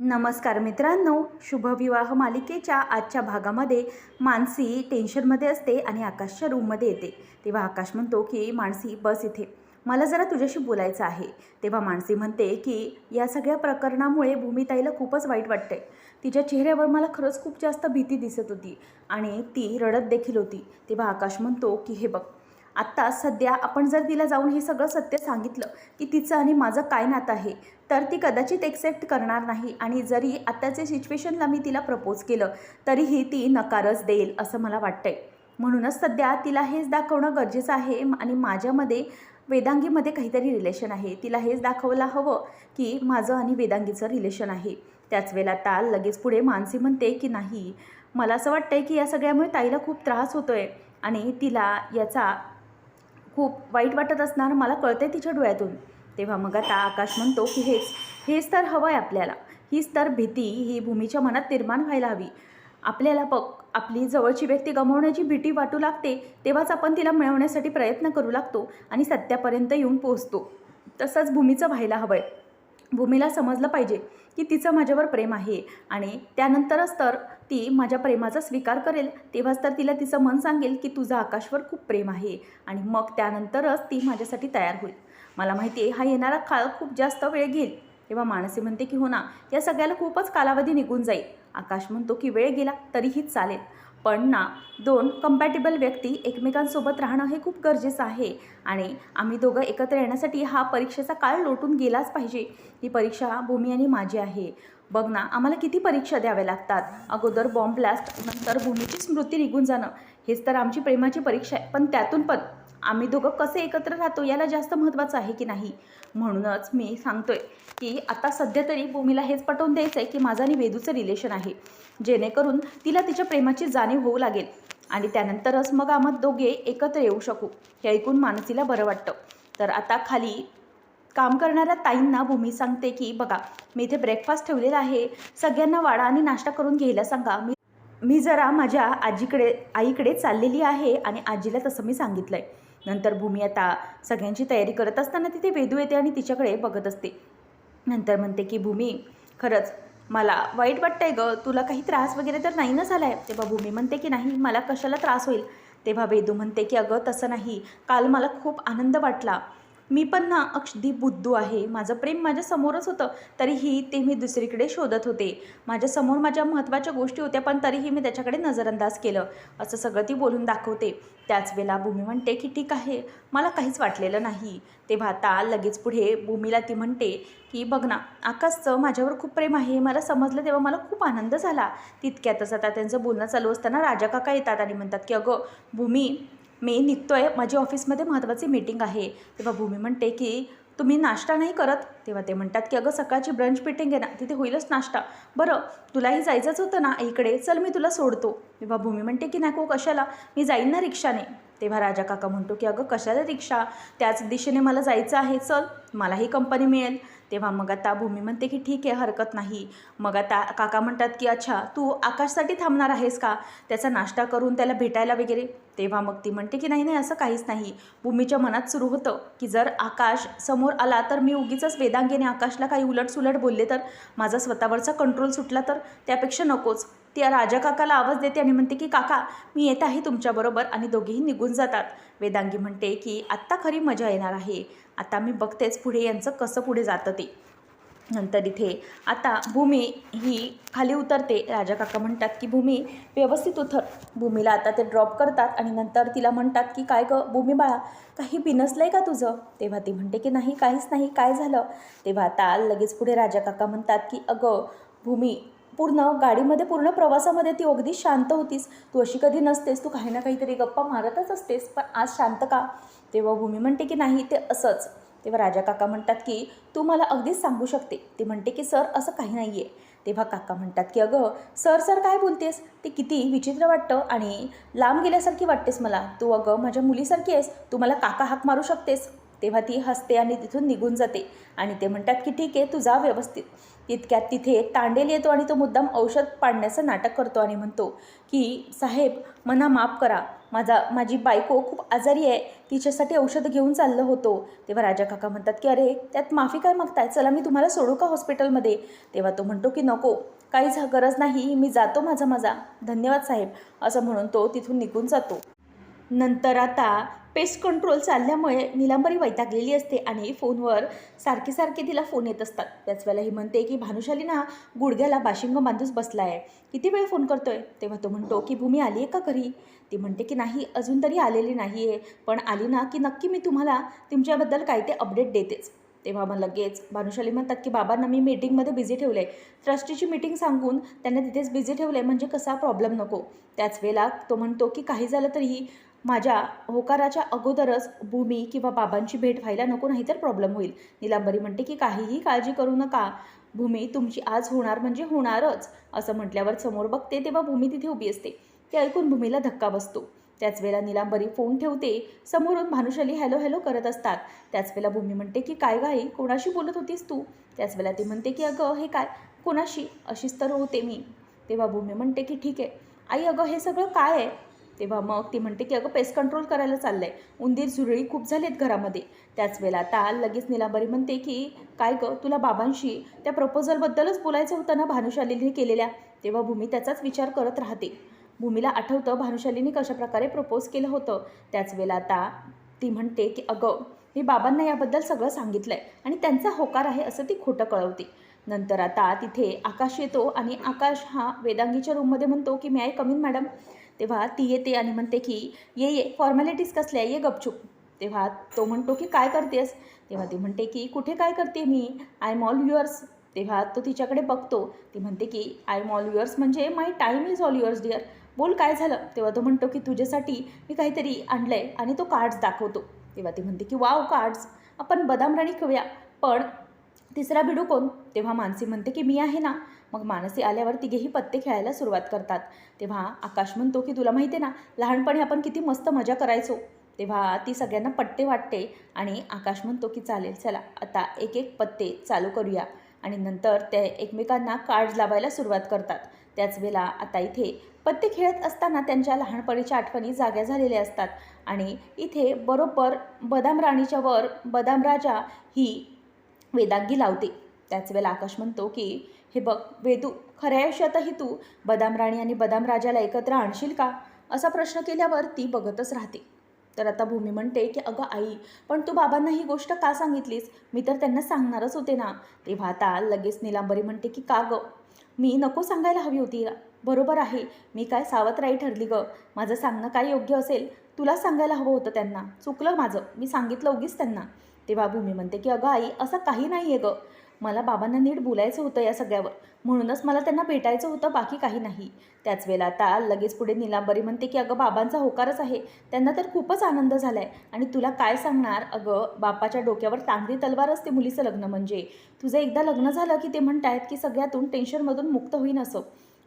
नमस्कार मित्रांनो शुभविवाह मालिकेच्या आजच्या भागामध्ये मानसी टेन्शनमध्ये असते आणि आकाशच्या रूममध्ये येते. तेव्हा आकाश म्हणतो की मानसी बस इथे. मला जरा तुझ्याशी बोलायचं आहे. तेव्हा मानसी म्हणते की या सगळ्या प्रकरणामुळे भूमिताईला खूपच वाईट वाटते तिच्या चेहऱ्यावर मला खरंच खूप जास्त भीती दिसत होती आणि ती रडत देखील होती. तेव्हा आकाश म्हणतो की हे बघ आत्ता सध्या आपण जर तिला जाऊन हे सगळं सत्य सांगितलं की तिचं आणि माझं काय नातं आहे तर ती कदाचित एक्सेप्ट करणार नाही आणि जरी आत्ताच्या सिच्युएशनला मी तिला प्रपोज केलं तरीही ती नकारच देईल असं मला वाटतंय. म्हणूनच सध्या तिला हेच दाखवणं गरजेचं आहे आणि माझ्यामध्ये वेदांगीमध्ये काहीतरी रिलेशन आहे. तिला हेच दाखवायला हवं की माझं आणि वेदांगीचं रिलेशन आहे. त्याच वेळेला ताल लगेच पुढे मानसी म्हणते की नाही मला असं वाटतंय की या सगळ्यामुळे ताईला खूप त्रास होतो आहे आणि तिला याचा खूप वाईट वाटत असणार मला कळते तिच्या डोळ्यातून. तेव्हा मग आता आकाश म्हणतो की हेच हेच तर हवं आहे आपल्याला. हीच तर भीती ही भूमीच्या मनात निर्माण व्हायला हवी. आपल्याला बघ आपली जवळची व्यक्ती गमावण्याची भीती वाटू लागते तेव्हाच आपण तिला मिळवण्यासाठी प्रयत्न करू लागतो आणि सत्यापर्यंत येऊन पोहोचतो. तसंच भूमीचं व्हायला हवं आहे भूमीला समजलं पाहिजे की तिचं माझ्यावर प्रेम आहे आणि त्यानंतरच तर ती माझ्या प्रेमाचा स्वीकार करेल तेव्हाच तर तिला तिचं मन सांगेल की तुझं आकाशवर खूप प्रेम आहे. आणि मग त्यानंतरच ती माझ्यासाठी तयार होईल. मला माहिती आहे हा येणारा काळ खूप जास्त वेळ घेईल. तेव्हा मानसी म्हणते की हो ना या सगळ्याला खूपच कालावधी निघून जाईल. आकाश म्हणतो की वेळ गेला तरीही चालेल. पण ना दोन कम्पॅटेबल व्यक्ती एकमेकांसोबत राहणं हे खूप गरजेचं आहे. आणि आम्ही दोघं एकत्र येण्यासाठी हा परीक्षेचा काळ लोटून गेलाच पाहिजे. ही परीक्षा भूमी आणि माझी आहे. बघ ना आम्हाला किती परीक्षा द्याव्या लागतात. अगोदर बॉम्ब ब्लास्ट नंतर भूमीची स्मृती निघून जाणं. हेच तर आमची प्रेमाची परीक्षा आहे. पण त्यातून पण आम्ही दोघं कसे एकत्र राहतो याला जास्त महत्त्वाचं आहे की नाही? म्हणूनच मी सांगतोय की आता सध्या तरी भूमीला हेच पटवून द्यायचं आहे की माझं आणि वेदूचं रिलेशन आहे. जेणेकरून तिला तिच्या प्रेमाची जाणीव होऊ लागेल. आणि त्यानंतरच मग आम्हा दोघे एकत्र येऊ शकू. हे ऐकून मानसीला बरं वाटतं. तर आता खाली काम करणाऱ्या ताईंना भूमी सांगते की बघा मी इथे ब्रेकफास्ट ठेवलेला आहे. सगळ्यांना वाडा आणि नाश्ता करून घ्यायला सांगा. मी मी जरा माझ्या आजीकडे आईकडे चाललेली आहे आणि आजीला तसं मी सांगितलं आहे नंतर भूमी आता सगळ्यांची तयारी करत असताना तिथे वेदू येते आणि तिच्याकडे बघत असते. नंतर म्हणते की भूमी खरंच मला वाईट वाटतंय ग. तुला काही त्रास वगैरे तर नाही ना झाला आहे तेव्हा भूमी म्हणते की नाही मला कशाला त्रास होईल? तेव्हा वेदू म्हणते की अगं तसं नाही. काल मला खूप आनंद वाटला. मी पण ना अगदी बुद्धू आहे. माझं प्रेम माझ्यासमोरच होतं. तरीही ते मी दुसरीकडे शोधत होते. माझ्यासमोर माझ्या महत्त्वाच्या गोष्टी होत्या पण तरीही मी त्याच्याकडे नजरअंदाज केलं. असं सगळं ती बोलून दाखवते. त्याच वेळेला भूमी म्हणते की ठीक आहे. मला काहीच वाटलेलं नाही. तेव्हा आता लगेच पुढे भूमीला ती म्हणते की बघ ना आकाशचं माझ्यावर खूप प्रेम आहे. मला समजलं तेव्हा मला खूप आनंद झाला. तितक्यातच आता त्यांचं बोलणं चालू असताना राजा काका येतात आणि म्हणतात की अगं भूमी मी निघतो आहे माझी ऑफिसमध्ये महत्त्वाची मीटिंग आहे. तेव्हा भूमी म्हणते की तुम्ही नाश्ता नाही करत? तेव्हा ते म्हणतात की अगं सकाळची ब्रंच मिटिंग आहे ना तिथे होईलच नाश्ता. बरं तुलाही जायचंच होतं ना इकडे चल मी तुला सोडतो. तेव्हा भूमी म्हणते की नको कशाला? मी जाईन ना रिक्षाने. तेव्हा राजा काका म्हणतो की अगं कशाला रिक्षा? त्याच दिशेने मला जायचं आहे चल. मलाही कंपनी मिळेल. तेव्हा मग आता भूमी म्हणते की ठीक आहे हरकत नाही. मग आता काका म्हणतात की अच्छा तू आकाशसाठी थांबणार आहेस का? त्याचा नाश्ता करून त्याला भेटायला वगैरे. तेव्हा मग ती म्हणते की नाही नाही असं काहीच नाही. भूमीच्या मनात सुरू होतं की जर आकाश समोर आला तर मी उगीच वेदांगेने आकाशला काही उलटसुलट बोलले तर? माझा स्वतःवरचा कंट्रोल सुटला तर? त्यापेक्षा नकोच. ती राजा काकाला आवाज देते आणि म्हणते की काका मी येत आहे तुमच्याबरोबर आणि दोघेही निघून जातात. वेदांगी म्हणते की आत्ता खरी मजा येणार आहे. आता मी बघतेच पुढे यांचं कसं पुढे जातं ते. नंतर इथे आता भूमी ही खाली उतरते. राजा काका म्हणतात की भूमी व्यवस्थित उतर. भूमीला आता ते ड्रॉप करतात आणि नंतर तिला म्हणतात की काय ग भूमी बाळा काही बिनसलं आहे का तुझं? तेव्हा ती म्हणते की नाही काहीच नाही. काय झालं? तेव्हा आता लगेच पुढे राजा काका म्हणतात की अगं भूमी पूर्ण गाडीमध्ये पूर्ण प्रवासामध्ये ती अगदी शांत होतीस. तू अशी कधी नसतेस तू काही ना काहीतरी गप्पा मारतच असतेस. पण आज शांत का? तेव्हा भूमी म्हणते की नाही ते असंच. तेव्हा राजा काका म्हणतात की तू मला अगदीच सांगू शकते. ती म्हणते की सर असं काही नाही आहे तेव्हा काका म्हणतात की अगं सर सर काय बोलतेस? ते किती विचित्र वाटतं आणि लांब गेल्यासारखी वाटतेस मला. तू अगं माझ्या मुलीसारखी आहेस. तू मला काका हाक मारू शकतेस. तेव्हा ती हसते आणि तिथून निघून जाते. आणि ते म्हणतात की ठीक आहे तू जा व्यवस्थित. तितक्यात तिथे तांडेल येतो आणि तो मुद्दाम औषध पाडण्याचं नाटक करतो आणि म्हणतो की साहेब मना माफ करा. माझा माझी बायको खूप आजारी आहे. तिच्यासाठी औषध घेऊन चाललं होतो. तेव्हा राजा काका म्हणतात की अरे त्यात माफी काय मागताय? चला मी तुम्हाला सोडू का हॉस्पिटलमध्ये? तेव्हा तो म्हणतो की नको. काहीच गरज नाही. मी जातो माझा माझा. धन्यवाद साहेब. असं म्हणून तो तिथून निघून जातो. नंतर आता पेस्ट कंट्रोल चालल्यामुळे निलांबरी वैतागलेली असते आणि फोनवर सारखे सारखे तिला फोन येत असतात. त्याच वेळेला ही म्हणते की भानुशाली ना गुडघ्याला बाशिंग बांधूस बसला आहे किती वेळ फोन करतोय? तेव्हा तो म्हणतो की भूमी आली आहे का घरी? ती म्हणते की नाही अजून तरी आलेली नाही आहे पण आली ना की नक्की मी तुम्हाला तुमच्याबद्दल काय ते अपडेट देतेच. तेव्हा मग लगेच भानुशाली म्हणतात की बाबांना मी मीटिंगमध्ये बिझी ठेवलं. आहे ट्रस्टीची मीटिंग सांगून त्यांना तिथेच बिझी ठेवलं आहे म्हणजे कसा प्रॉब्लेम नको. त्याच वेळेला तो म्हणतो की काही झालं तरीही माझ्या होकाराच्या अगोदरच भूमी किंवा बाबांची भेट व्हायला नको नाही तर प्रॉब्लेम होईल. निलांबरी म्हणते की काहीही काळजी करू नका. भूमी तुमची आज होणार म्हणजे होणारच. असं म्हटल्यावर समोर बघते तेव्हा भूमी तिथे उभी असते. ते ऐकून भूमीला धक्का बसतो. त्याच वेळेला निलांबरी फोन ठेवते समोरून भानुशाली हॅलो हॅलो करत असतात. त्याच वेळेला भूमी म्हणते की काय गाई कोणाशी बोलत होतीस तू? त्याच वेळेला ती म्हणते की अगं हे काय कोणाशी? अशीच तर होते मी. तेव्हा भूमी म्हणते की ठीक आहे. आई अगं हे सगळं काय आहे? तेव्हा मग ती म्हणते की अगं पेस्ट कंट्रोल करायला चाललंय. उंदीर झुरळी खूप झालेत घरामध्ये. त्याच वेळेला आता लगेच निलांबरी म्हणते की काय गं तुला बाबांशी त्या प्रपोजलबद्दलच बोलायचं होतं ना भानुशालीने केलेल्या? तेव्हा भूमी त्याचाच विचार करत राहते. भूमीला आठवतं भानुशालीने कशाप्रकारे प्रपोज केलं होतं. त्याच वेळेला आता ती म्हणते की अगं मी बाबांना याबद्दल सगळं सांगितलं आहे आणि त्यांचा होकार आहे असं ती खोटं कळवते. नंतर आता तिथे आकाश येतो आणि आकाश हा वेदांगीच्या रूममध्ये म्हणतो की मी आहे कमीन मॅडम तेव्हा ती येते आणि म्हणते की ये ये फॉर्मॅलिटीज कसल्या ये गपचूप. तेव्हा तो म्हणतो की काय करतेस? तेव्हा ती म्हणते की कुठे काय करते मी? आय एम ऑल युअर्स तेव्हा तो तिच्याकडे बघतो. ती म्हणते की आय एम ऑल युअर्स म्हणजे my time is all yours dear बोल काय झालं? तेव्हा तो म्हणतो की तुझ्यासाठी मी काहीतरी आणलं आहे आणि तो कार्ड्स दाखवतो. तेव्हा ती म्हणते की वाव कार्ड्स आपण बदाम राणी खेळूया. पण तिसरा भिडू कोण? तेव्हा मानसी म्हणते की मी आहे ना. मग मानसी आल्यावर तिघेही पत्ते खेळायला सुरुवात करतात. तेव्हा आकाश म्हणतो की तुला माहिती आहे ना लहानपणी आपण किती मस्त मजा करायचो. तेव्हा ती सगळ्यांना पट्टे वाटते आणि आकाश म्हणतो की चालेल चला आता एक एक पत्ते चालू करूया. आणि नंतर ते एकमेकांना कार्ड्स लावायला सुरुवात करतात. त्याच वेळेला आता इथे पत्ते खेळत असताना त्यांच्या लहानपणीच्या आठवणी जाग्या झालेल्या असतात. आणि इथे बरोबर बदाम राणीच्या वर बदाम राजा ही वेदांगी लावते. त्याच वेळेला आकाश म्हणतो की हे बघ वेदू खऱ्या आयुष्यातही तू बदाम राणी आणि बदाम राजाला एकत्र आणशील का? असा प्रश्न केल्यावर ती बघतच राहते. तर आता भूमी म्हणते की अगं आई पण तू बाबांना ही गोष्ट का सांगितलीस? मी तर त्यांना सांगणारच होते ना. तेव्हा आता लगेच निलांबरी म्हणते की का गं? मी नको सांगायला हवी होती. बरोबर आहे. मी काय सावत्राई ठरली गं. माझं सांगणं काय योग्य असेल? तुला सांगायला हवं होतं त्यांना. चुकलं माझं. मी सांगितलं उगीच त्यांना. तेव्हा भूमी म्हणते की अगं आई असं काही नाही आहे गं. मला बाबांना नीट बोलायचं होतं या सगळ्यावर. म्हणूनच मला त्यांना भेटायचं होतं बाकी काही नाही. त्याच वेळेला आता लगेच पुढे निलांबरी म्हणते की अगं बाबांचा होकारच आहे. त्यांना तर खूपच आनंद झाला आहे आणि तुला काय सांगणार? अगं बापाच्या डोक्यावर तांगडी तलवार असते मुलीचं लग्न म्हणजे. तुझं एकदा लग्न झालं की ते म्हणतायत की सगळ्यातून टेन्शनमधून मुक्त होईन असं.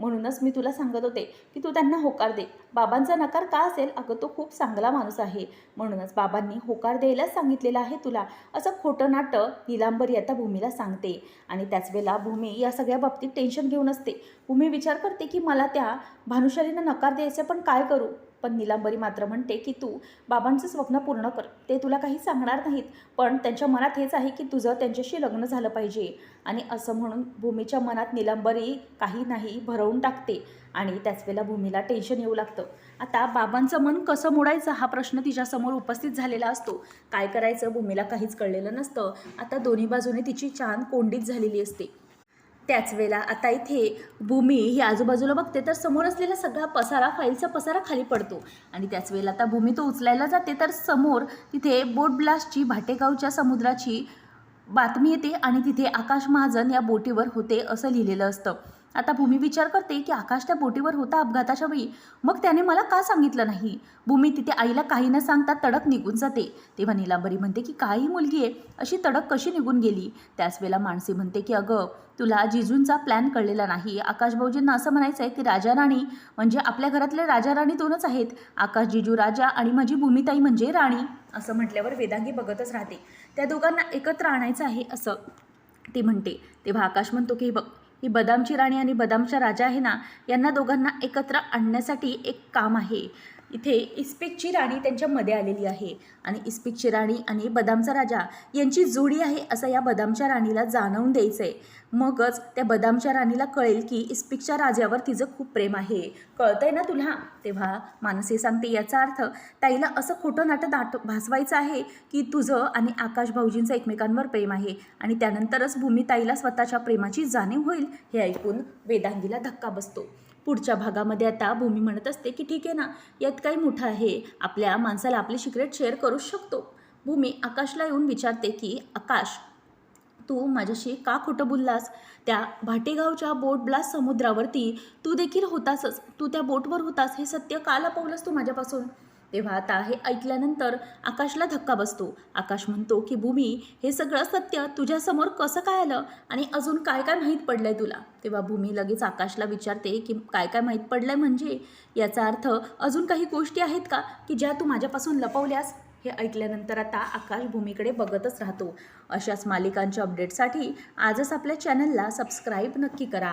म्हणूनच मी तुला सांगत होते की तू त्यांना होकार दे. बाबांचा नकार का असेल? अगं तो खूप चांगला माणूस आहे. म्हणूनच बाबांनी होकार द्यायलाच सांगितलेलं आहे तुला. असं खोटं नाटं निलांबरी आता भूमीला सांगते. आणि त्याच वेळेला भूमी या सगळ्या बाबतीत टेन्शन घेऊन असते. भूमी विचार करते की मला त्या भानुशालीनं नकार द्यायचं पण काय करू? पण निलांबरी मात्र म्हणते की तू बाबांचं स्वप्न पूर्ण कर. ते तुला काही सांगणार नाहीत पण त्यांच्या मनात हेच आहे की तुझं त्यांच्याशी लग्न झालं पाहिजे. आणि असं म्हणून भूमीच्या मनात निलांबरी काही नाही भरवून टाकते आणि त्याच वेळेला भूमीला टेन्शन येऊ लागतं. आता बाबांचं मन कसं मोडायचं हा प्रश्न तिच्यासमोर उपस्थित झालेला असतो. काय करायचं भूमीला काहीच कळलेलं नसतं. आता दोन्ही बाजूने तिची छान कोंडीत झालेली असते. त्याच वेळेला आता इथे भूमी ही आजूबाजूला बघते तर समोर असलेला सगळा पसारा फाईलचा पसारा खाली पडतो. आणि त्याच वेळेला आता भूमी तो उचलायला जाते तर समोर तिथे बोट ब्लास्टची भाटेगावच्या समुद्राची बातमी येते आणि तिथे आकाश महाजन या बोटीवर होते असं लिहिलेलं असतं. आता भूमी विचार करते की आकाश त्या बोटीवर होता अपघाताच्या वेळी. मग त्याने मला का सांगितलं नाही? भूमी तिथे आईला काही न सांगता तडक निघून जाते. तेव्हा निलांबरी म्हणते की काही मुलगी आहे. अशी तडक कशी निघून गेली? त्याच वेळेला माणसे म्हणते की अगं तुला जिजूंचा प्लॅन कळलेला नाही. आकाश भाऊजींना असं म्हणायचं आहे की राजा राणी म्हणजे आपल्या घरातले राजा राणी दोनच आहेत. आकाश जिजू राजा आणि माझी भूमिताई म्हणजे राणी. असं म्हटल्यावर वेदांगी बघतच राहते. त्या दोघांना एकत्र आणायचं आहे असं ती म्हणते. तेव्हा आकाश म्हणतो की बघ ही बदामची राणी आणि बदामचा राजा आहे ना यांना दोघांना एकत्र आणण्यासाठी एक काम आहे. इथे इस्पिकची राणी त्यांच्यामध्ये आलेली आहे. आणि इस्पिकची राणी आणि बदामचा राजा यांची जोडी आहे असं या बदामच्या राणीला जाणवून द्यायचं आहे मगच त्या बदामच्या राणीला कळेल की इस्पिकच्या राजावर तिचं खूप प्रेम आहे. कळतंय ना तुला? तेव्हा मानसी सांगते याचा अर्थ ताईला असं खोटं नाटं दाट भासवायचं आहे की तुझं आणि आकाश भाऊजींचं एकमेकांवर प्रेम आहे. आणि त्यानंतरच भूमी ताईला स्वतःच्या प्रेमाची जाणीव होईल हे ऐकून वेदांगीला धक्का बसतो. पुढच्या भागामध्ये आता भूमी म्हणत असते की ठीक आहे ना यात काही मोठं आहे. आपल्या माणसाला आपले सिक्रेट शेअर करू शकतो. भूमी आकाशला येऊन विचारते की आकाश तू माझ्याशी का खोटं बोललास? त्या भाटेगावच्या बोट ब्लास्ट समुद्रावरती तू देखील होतासच. तू त्या बोटवर होतास हे सत्य का लपवलंस तू माझ्यापासून? तेव्हा आता हे ऐकल्यानंतर आकाशला धक्का बसतो. आकाश म्हणतो की भूमी हे सगळं सत्य तुझ्यासमोर कसं काय आलं आणि अजून काय काय माहीत पडलंय तुला? तेव्हा भूमी लगेच आकाशला विचारते की काय काय माहीत पडलंय म्हणजे? याचा अर्थ अजून काही गोष्टी आहेत का की ज्या तू माझ्यापासून लपवल्यास? हे ऐकल्यानंतर आता आकाश भूमीकडे बघतच राहतो. अशाच मालिकांच्या अपडेटसाठी आजच आपल्या चॅनलला सबस्क्राईब नक्की करा.